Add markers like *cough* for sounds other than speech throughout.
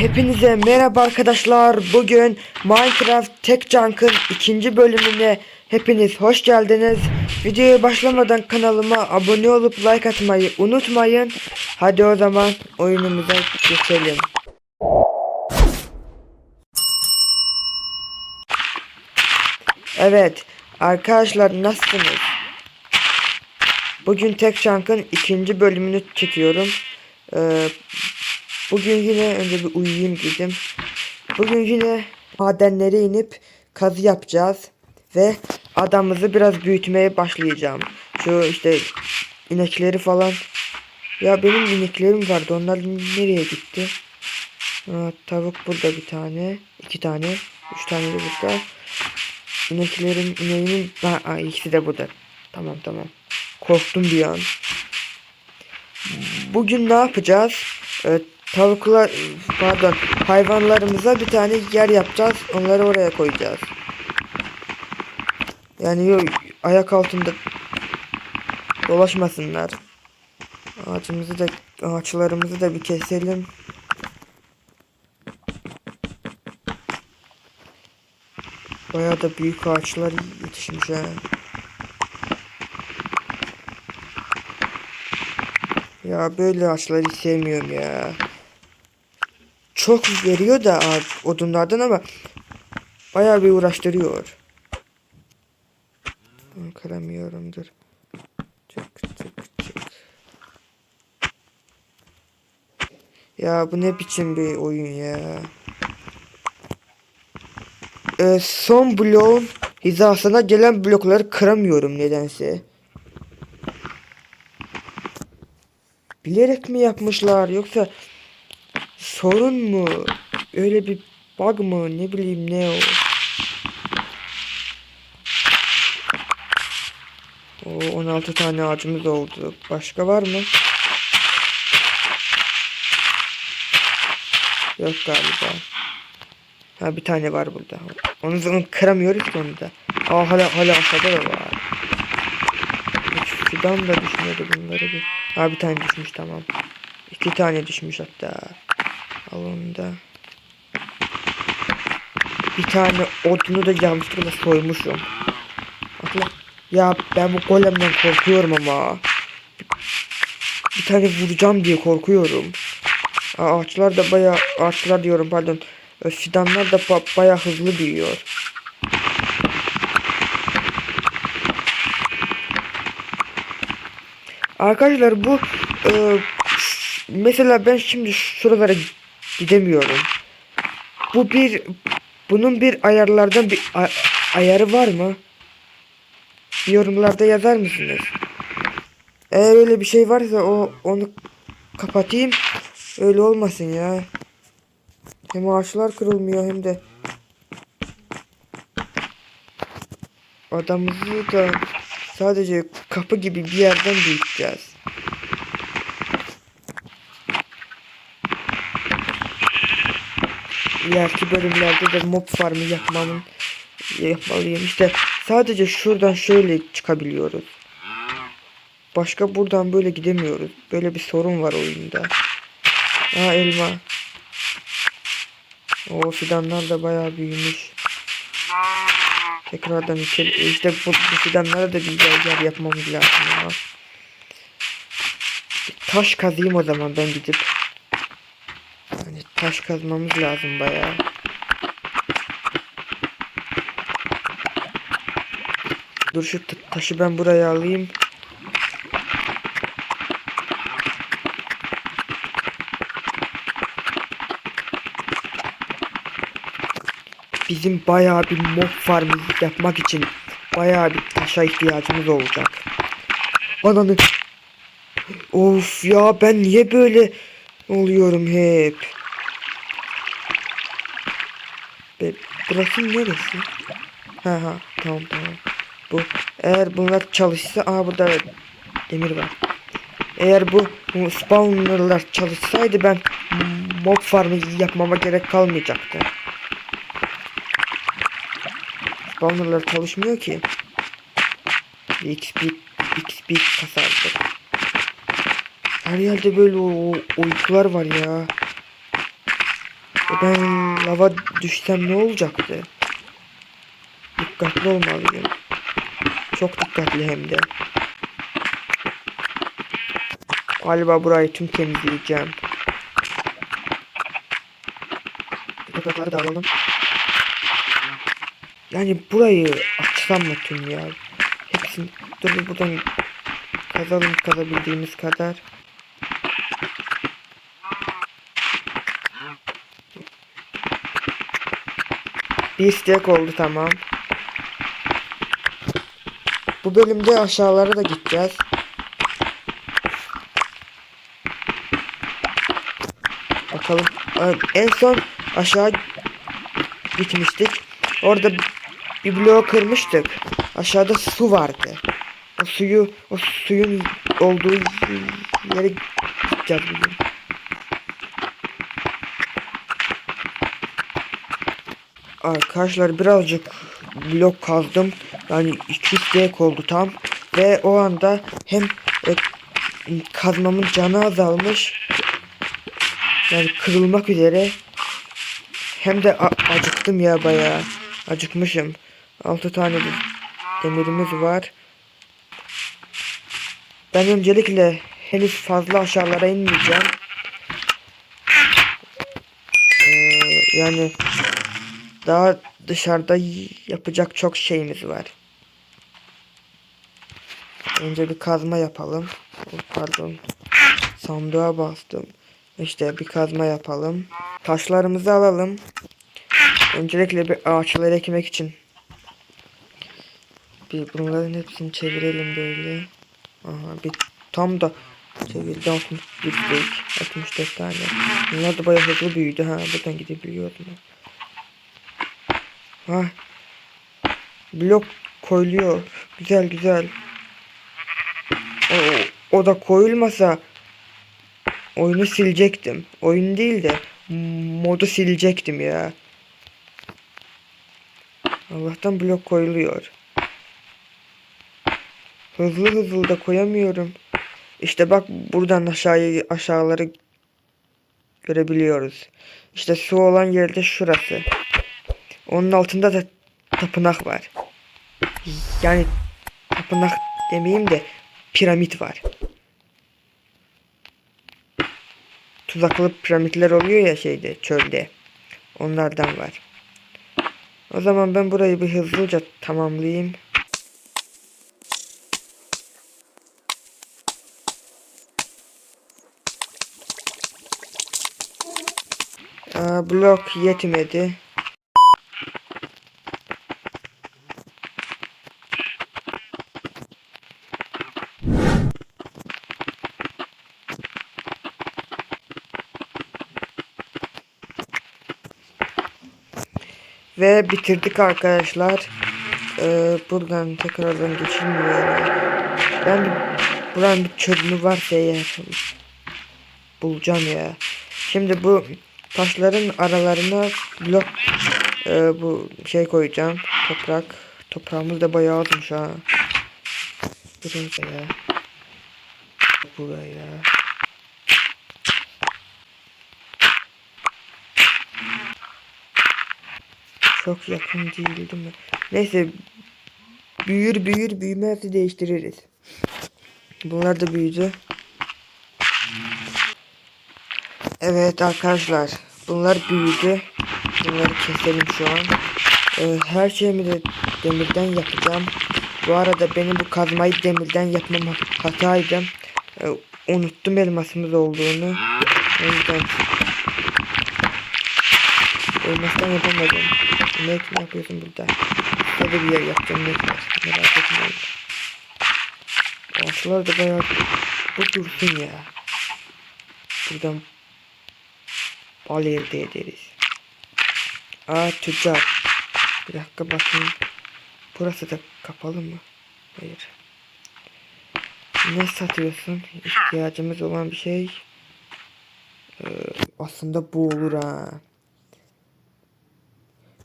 Hepinize merhaba arkadaşlar. Bugün Minecraft Tek Junk'ın ikinci bölümüne hepiniz hoş geldiniz. Videoya başlamadan kanalıma abone olup like atmayı unutmayın. Hadi o zaman oyunumuza geçelim. Evet arkadaşlar nasılsınız? Bugün Tek Junk'ın ikinci bölümünü çekiyorum. Ee, Bugün yine önce bir uyuyayım dedim. Bugün yine madenlere inip kazı yapacağız. Ve adamımızı biraz büyütmeye başlayacağım. Şu işte inekleri falan. Ya benim ineklerim vardı. Onlar nereye gitti? Ha, tavuk burada bir tane. iki tane. Üç tane de burada. İneklerim, ineğimin... Ha, ikisi de burada. Tamam tamam. Korktum bir an. Bugün ne yapacağız? Ee, tavuklar pardon hayvanlarımıza bir tane yer yapacağız. Onları oraya koyacağız. Yani yok ayak altında dolaşmasınlar. Ağacımızı da ağaçlarımızı da bir keselim. Bayağı da büyük ağaçlar yetişmiş ha. Ya böyle ağaçları sevmiyorum ya. Çok veriyor da odunlardan ama bayağı bir uğraştırıyor. Hı, Kıramıyorum dur. Çık çık. Ya bu ne biçim bir oyun ya. Ee, son bloğun hizasına gelen blokları kıramıyorum nedense. Bilerek mi yapmışlar yoksa sorun mu? Öyle bir bug mı ne bileyim ne o. O 16 tane ağacımız oldu. Başka var mı? Yok galiba. Ha bir tane var burada. Onu zaman kıramıyoruz ki onu da. Aa hala hala aşağıda da var. Hiç fidan da düşmedi bunları bir. Ha bir tane düşmüş tamam. İki tane düşmüş hatta. Al onu da. Bir tane odunu da yanlışlıkla soymuşum. Atla. Ya ben bu golemden korkuyorum ama. Bir tane vuracağım diye korkuyorum. Ağaçlar da baya ağaçlar diyorum pardon. Fidanlar da ba- baya hızlı büyüyor. Arkadaşlar bu e, mesela ben şimdi şuralara gidemiyorum. Bu bir bunun bir ayarlardan bir ayarı var mı? Yorumlarda yazar mısınız? Eğer öyle bir şey varsa o onu kapatayım. Öyle olmasın ya. Hem ağaçlar kırılmıyor hem de adamımızı da sadece kapı gibi bir yerden büyüteceğiz. İleriki bölümlerde de mob farmı yapmamın yapmalıyım. İşte sadece şuradan şöyle çıkabiliyoruz. Başka buradan böyle gidemiyoruz. Böyle bir sorun var oyunda. Aa elma. O fidanlar da bayağı büyümüş. Tekrardan içeri işte bu, bu fidanlara da bir yer yapmamız lazım ya. Taş kazayım o zaman ben gidip. Taş kazmamız lazım bayağı. Dur şu ta- taşı ben buraya alayım. Bizim bayağı bir mob farmı yapmak için bayağı bir taşa ihtiyacımız olacak. Ananı. Of ya ben niye böyle oluyorum hep? Burası neresi? Ha ha tamam tamam. Bu eğer bunlar çalışsa aa burada demir var. Eğer bu, bu spawnerlar çalışsaydı ben mob farmı yapmama gerek kalmayacaktı. Spawnerlar çalışmıyor ki. XP XP kasardık. Her yerde böyle o, o uykular var ya. Ben lava düşsem ne olacaktı? Dikkatli olmalıyım. Çok dikkatli hem de. Galiba burayı tüm temizleyeceğim. Toprakları da alalım. Yani burayı açsam mı tüm ya? Hepsini dur buradan kazalım kazabildiğimiz kadar. Bir stack oldu tamam. Bu bölümde aşağılara da gideceğiz. Bakalım. En son aşağı gitmiştik. Orada bir bloğu kırmıştık. Aşağıda su vardı. O suyu, o suyun olduğu yere gideceğiz bugün. Arkadaşlar birazcık blok kazdım. Yani 200 dek oldu tam. Ve o anda hem e, kazmamın canı azalmış. Yani kırılmak üzere. Hem de acıktım ya bayağı. Acıkmışım. 6 tane de demirimiz var. Ben öncelikle henüz fazla aşağılara inmeyeceğim. Ee, yani daha dışarıda yapacak çok şeyimiz var. Önce bir kazma yapalım. Oh, Pardon. Sandığa bastım. İşte bir kazma yapalım. Taşlarımızı alalım. Öncelikle bir ağaçları ekmek için. Bir bunların hepsini çevirelim böyle. Aha bir tam da çevirdi 61 steak. 64 tane. Bunlar da bayağı hızlı büyüdü ha. Buradan gidebiliyordum. Ha. Blok koyuluyor. Güzel güzel. O, o da koyulmasa oyunu silecektim. Oyun değil de modu silecektim ya. Allah'tan blok koyuluyor. Hızlı hızlı da koyamıyorum. İşte bak buradan aşağıya aşağıları görebiliyoruz. İşte su olan yerde şurası. Onun altında da tapınak var. Yani tapınak demeyeyim de piramit var. Tuzaklı piramitler oluyor ya şeyde çölde. Onlardan var. O zaman ben burayı bir hızlıca tamamlayayım. Aa, blok yetmedi. Ve bitirdik arkadaşlar. Ee, buradan tekrardan geçilmiyor. Ben buranın bir çözümü varsa eğer bulacağım ya. Şimdi bu taşların aralarına blok e, bu şey koyacağım. Toprak. Toprağımız da bayağı azmış ha. Buraya. Buraya. Çok yakın değil değil mi? Neyse. Büyür büyür büyümezse değiştiririz. Bunlar da büyüdü. Evet arkadaşlar. Bunlar büyüdü. Bunları keselim şu an. Ee, her şeyimi de demirden yapacağım. Bu arada benim bu kazmayı demirden yapmam hataydı. Ee, unuttum elmasımız olduğunu. O yüzden elmastan yapamadım. Ne, ne yapıyorsun burada? Burada bir yer yapacağım ne var? Merak etmeyin. Ağaçlar da bayağı bu dursun ya. Buradan bal elde ederiz. Aa tüccar. Bir dakika bakayım. Burası da kapalı mı? Hayır. Ne satıyorsun? İhtiyacımız olan bir şey. Ee, aslında bu olur ha.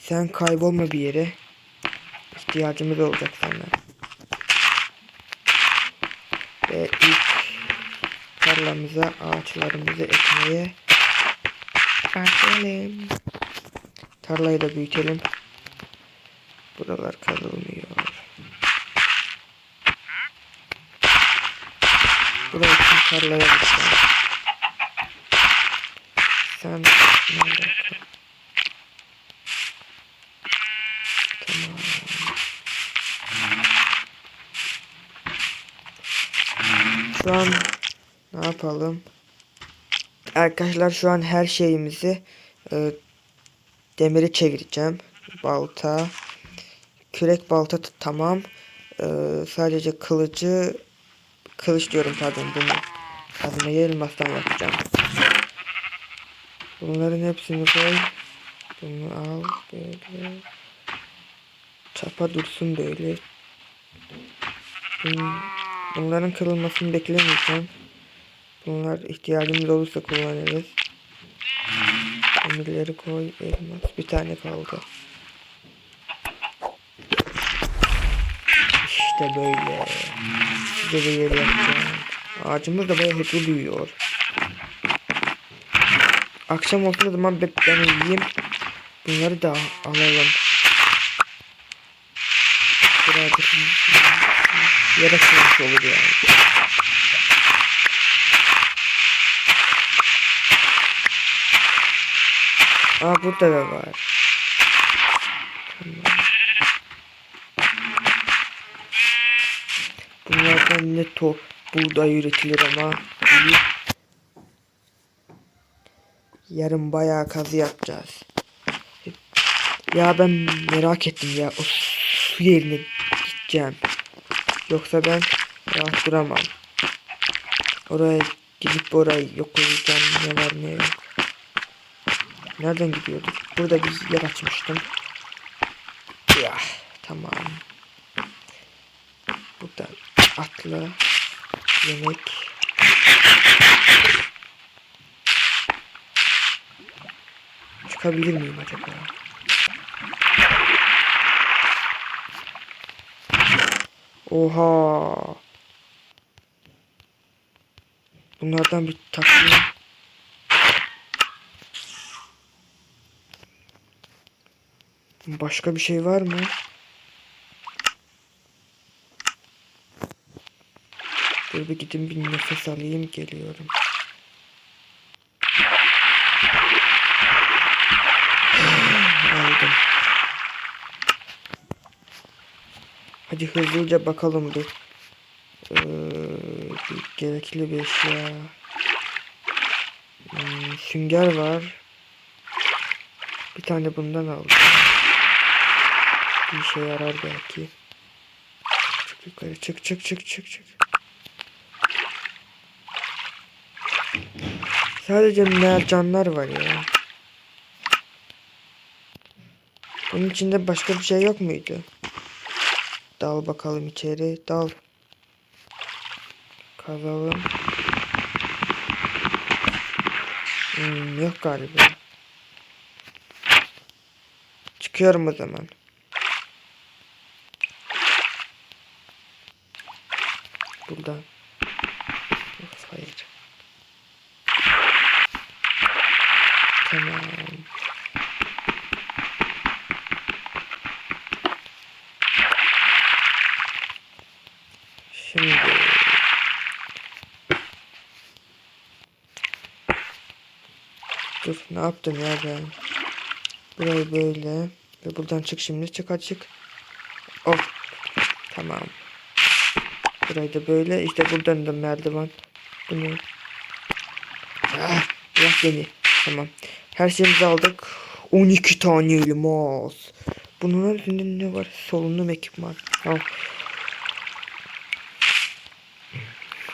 Sen kaybolma bir yere. İhtiyacımız olacak sana. Ve ilk tarlamıza ağaçlarımızı ekmeye çıkartalım. Tarlayı da büyütelim. Buralar kazılmıyor. Burayı tarlaya bakalım. Sen nerede kal? Tamam. Şu an ne yapalım? Arkadaşlar şu an her şeyimizi e, demiri çevireceğim. Balta, kürek balta tamam. E, sadece kılıcı, kılıç diyorum pardon bunu. Kazmayı elmastan yapacağım. Bunların hepsini koy. Bunu al böyle. Çapa dursun böyle. Bun- Bunların kırılmasını beklemeyeceğim. Bunlar ihtiyacımız olursa kullanırız. Demirleri koy. Elmas. Bir tane kaldı. İşte böyle. Size de yer yapacağım. Ağacımız da bayağı hızlı büyüyor. Akşam olduğu zaman ben yiyeyim. Bunları da alalım. Birazcık yere sığmış olur yani. Aa burada da var. Tamam. Bunlardan ne to buğday üretilir ama. Yarın bayağı kazı yapacağız. Ya ben merak ettim ya o su yerine gideceğim. Yoksa ben rahat. Oraya gidip orayı yok olacağım ne var ne yok. Nereden gidiyorduk? Burada bir yer açmıştım. Ya tamam. Burada atla yemek. Çıkabilir miyim acaba? Oha. Bunlardan bir takayım. Başka bir şey var mı? Dur bir gidin bir nefes alayım geliyorum. *sighs* Aldım. Hadi hızlıca bakalım bir. Ee, bir gerekli bir eşya. Hmm, sünger var. Bir tane bundan aldım. Bir işe yarar belki. Çık yukarı çık çık çık çık çık. Sadece mercanlar var ya. Bunun içinde başka bir şey yok muydu? Dal bakalım içeri. Dal. Kazalım. Hmm, yok galiba. Çıkıyorum o zaman. Buradan. Yok, hayır. Tamam. Şimdi Dur ne yaptım ya ben? Burayı böyle ve buradan çık şimdi çık açık. Of. Tamam. Burayı da böyle işte buradan da merdiven. Bunu. Ah, bırak beni. Tamam. Her şeyimizi aldık. 12 tane elmas. Bunun üstünde ne var? Solunum ekipman. Al.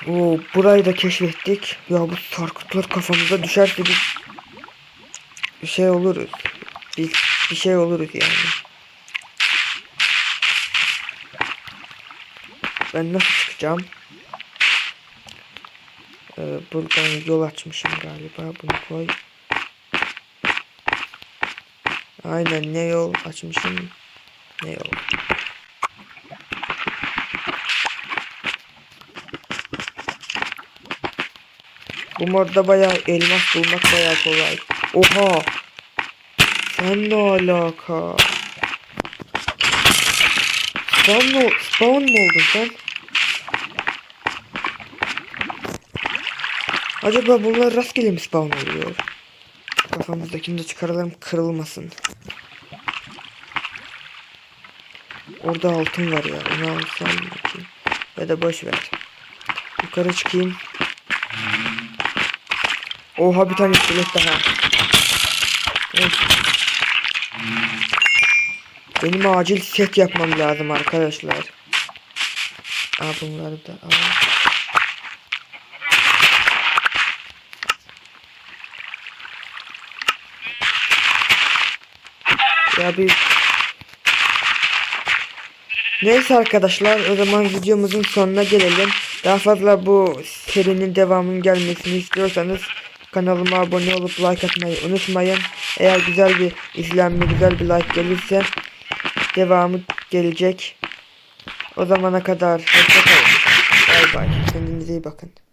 Oo, burayı da keşfettik. Ya bu sarkıtlar kafamıza düşerse biz bir şey oluruz. Biz bir şey oluruz yani. Ben nasıl çıkacağım? Ee, buradan yol açmışım galiba. Bunu koy. Aynen ne yol açmışım. Ne yol. Bu modda bayağı elmas bulmak bayağı kolay. Oha. Sen ne alaka? Spawn mı, spawn mı oldun sen? Acaba bunlar rastgele mi spawn oluyor? Kafamızdakini de çıkaralım kırılmasın. Orada altın var ya onu alsam bakayım. Ya da boş ver. Yukarı çıkayım. Oha bir tane iskelet daha. Benim acil set yapmam lazım arkadaşlar. Aa bunları da al. Ya bir Neyse arkadaşlar o zaman videomuzun sonuna gelelim. Daha fazla bu serinin devamının gelmesini istiyorsanız kanalıma abone olup like atmayı unutmayın. Eğer güzel bir izlenme güzel bir like gelirse devamı gelecek. O zamana kadar hoşçakalın. Bay bay. Kendinize iyi bakın.